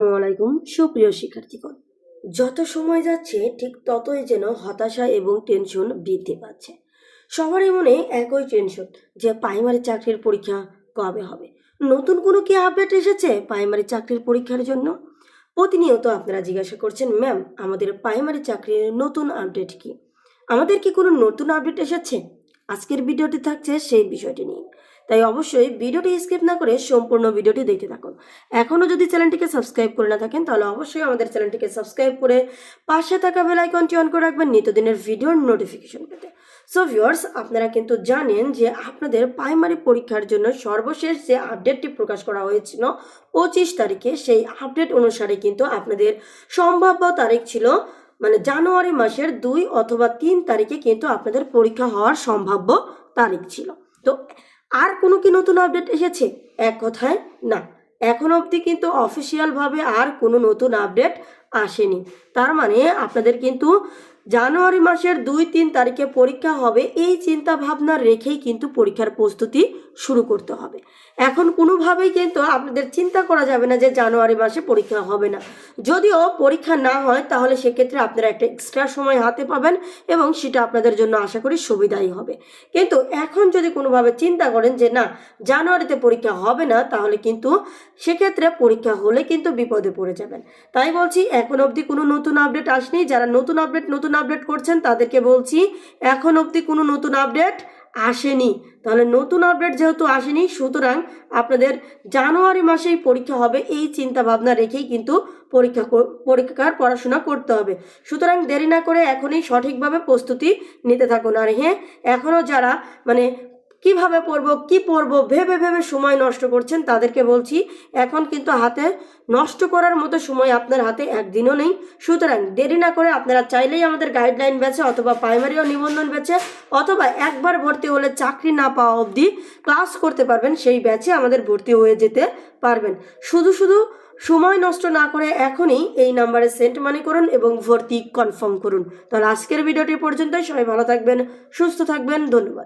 আসসালামাইকুম সুপ্রিয় শিক্ষার্থীগণ। যত সময় যাচ্ছে, ঠিক ততই যেন হতাশা এবং টেনশন বৃদ্ধি পাচ্ছে। সবারই মনে একই টেনশন যে প্রাইমারি চাকরির পরীক্ষা কবে হবে। নতুন কোনো কি আপডেট এসেছে প্রাইমারি চাকরির পরীক্ষার জন্য? প্রতিনিয়ত আপনারা জিজ্ঞাসা করছেন, ম্যাম, আমাদের প্রাইমারি চাকরির নতুন আপডেট কি? আমাদের কি কোনো নতুন আপডেট এসেছে? আজকের ভিডিওটি থাকছে সেই বিষয়টি নিয়ে। তাই অবশ্যই ভিডিওটি স্কিপ না করে সম্পূর্ণ ভিডিওটি দেখতে থাকুন। এখনও যদি চ্যানেলটিকে সাবস্ক্রাইব করে না থাকেন, তাহলে অবশ্যই আমাদের চ্যানেলটিকে সাবস্ক্রাইব করে পাশে থাকা বেল আইকনটি অন করে রাখবেন নিত্যদিনের ভিডিওর নোটিফিকেশন পেতে। সো ভিউয়ার্স আপনারা কিন্তু জানেন যে আপনাদের প্রাইমারি পরীক্ষার জন্য সর্বশেষ যে আপডেটটি প্রকাশ করা হয়েছিল পঁচিশ তারিখে, সেই আপডেট অনুসারে কিন্তু আপনাদের সম্ভাব্য তারিখ ছিল মানে জানুয়ারি মাসের দুই অথবা তিন তারিখে কিন্তু আপনাদের পরীক্ষা হওয়ার সম্ভাব্য তারিখ ছিল। তো আর কোনো কি নতুন আপডেট এসেছে? এক কথায়, না। এখন অবধি কিন্তু অফিসিয়ালভাবে আর কোনো নতুন আপডেট আসেনি। তার মানে আপনাদের কিন্তু জানুয়ারি মাসের দুই তিন তারিখে পরীক্ষা হবে, এই চিন্তা ভাবনা রেখেই কিন্তু পরীক্ষার প্রস্তুতি শুরু করতে হবে। এখন কোনোভাবেই কিন্তু আপনাদের চিন্তা করা যাবে না যে জানুয়ারি মাসে পরীক্ষা হবে না। যদিও পরীক্ষা না হয়, তাহলে সেক্ষেত্রে আপনারা একটা এক্সট্রা সময় হাতে পাবেন এবং সেটা আপনাদের জন্য আশা করি সুবিধাই হবে। কিন্তু এখন যদি কোনোভাবে চিন্তা করেন যে না, জানুয়ারিতে পরীক্ষা হবে না, তাহলে কিন্তু সেক্ষেত্রে পরীক্ষা হলে কিন্তু বিপদে পড়ে যাবেন। তাই বলছি, এখন অবধি কোনো নতুন আপডেট আসেনি। যারা নতুন আপডেট নতুন আপডেট করছেন, তাদেরকে বলছি এখন অবধি কোনো নতুন আপডেট আসেনি। তাহলে নতুন আপডেট যেহেতু আসেনি, সুতরাং আপনাদের জানুয়ারি মাসেই পরীক্ষা হবে, এই চিন্তা ভাবনা রেখেই কিন্তু পরীক্ষা পরীক্ষার পড়াশোনা করতে হবে। সুতরাং দেরি না করে এখনই সঠিকভাবে প্রস্তুতি নিতে থাকুন। আর হ্যাঁ এখনও যারা মানে কীভাবে পড়ব, কি পড়ব, ভেবে ভেবে সময় নষ্ট করছেন তাদেরকে বলছি, এখন কিন্তু হাতে নষ্ট করার মতো সময় আপনার হাতে একদিনও নেই। সুতরাং দেরি না করে আপনারা চাইলেই আমাদের গাইডলাইন ব্যাচে অথবা প্রাইমারি ও নিবন্ধন ব্যাচে অথবা একবার ভর্তি হলে চাকরি না পাওয়া অবধি ক্লাস করতে পারবেন, সেই ব্যাচে আমাদের ভর্তি হয়ে যেতে পারবেন। শুধু শুধু সময় নষ্ট না করে এখনই এই নাম্বারে সেন্ট মানি করুন এবং ভর্তি কনফার্ম করুন। তাহলে আজকের ভিডিওটি পর্যন্তই, সবাই ভালো থাকবেন, সুস্থ থাকবেন, ধন্যবাদ।